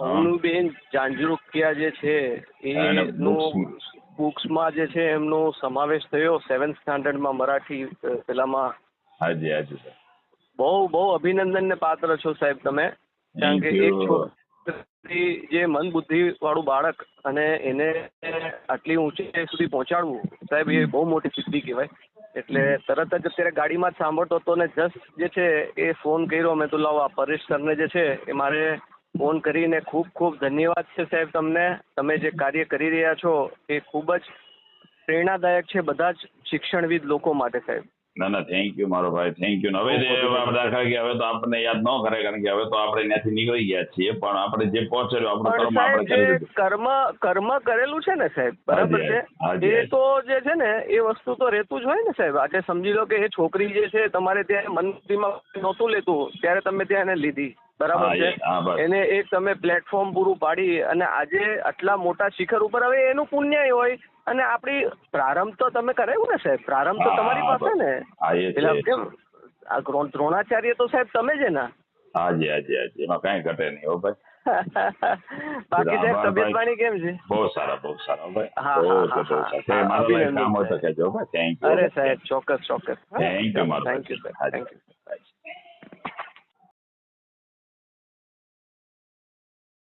અવનુબેન જાંજરૂકિયા જે છે એ એનું બુક્સમાં જે છે એમનો સમાવેશ થયો સેવન્થ સ્ટાન્ડર્ડમાં મરાઠી પેલામાં. હાજી હાજી સર બહુ બહુ અભિનંદનને પાત્ર છો સાહેબ તમે. કારણ કે એક છોકરી જે મન બુદ્ધિ વાળું બાળક અને એને આટલી ઊંચાઈ સુધી પહોંચાડવું સાહેબ એ બહુ મોટી સિદ્ધિ કહેવાય. એટલે તરત જ અત્યારે ગાડીમાં જ સાંભળતો હતો ને જસ્ટ જે છે એ ફોન કર્યો. મેં તો લાવો આ પરેશ સરને જે છે એ મારે ફોન કરીને ખૂબ ખૂબ ધન્યવાદ છે સાહેબ તમને. તમે જે કાર્ય કરી રહ્યા છો એ ખૂબ જ પ્રેરણાદાયક છે બધા જ શિક્ષણવિદ લોકો માટે સાહેબ. ના ના થેન્ક યુ મારો ભાઈ થેન્ક યુ હવે દાખલા કે હવે તો આપણને યાદ ન કરે કારણ કે હવે તો આપણે ત્યાંથી નીકળી ગયા છીએ પણ આપણે જે પહોંચેલું આપણું કર્મ આપણે કરી જે કર્મ કર્મ કરેલું છે ને સાહેબ બરાબર છે? એ તો જે છે ને એ વસ્તુ તો રહેતું જ હોય ને સાહેબ. આજે સમજી લો કે એ છોકરી જે છે તમારે ત્યાં મનથી નહોતું લેતું ત્યારે તમે ત્યાં એને લીધી. બરાબર છે. એને એક તમે પ્લેટફોર્મ પૂરું પાડી અને આજે આટલા મોટા શિખર ઉપર હવે એનું પુણ્ય હોય. અને આપણી પ્રારંભ તો તમે કરાવ્યું ને સાહેબ? પ્રારંભ તો તમારી પાસે ને? એટલે કેમ? આ દ્રોણાચાર્ય તો સાહેબ તમે જ ને હાજી હાજી હાજી. એમાં કઈ ઘટે નહીં હો ભાઈ. બાકી સાહેબ તબિયત પાણી કેમ છે? બહુ સારા બહુ સારા ભાઈ. હા, હા, મારા કામ હોય તો કહેજો ભાઈ. થેન્ક યુ અરે સાહેબ ચોક્કસ ચોક્કસ. Thank you thank you thank you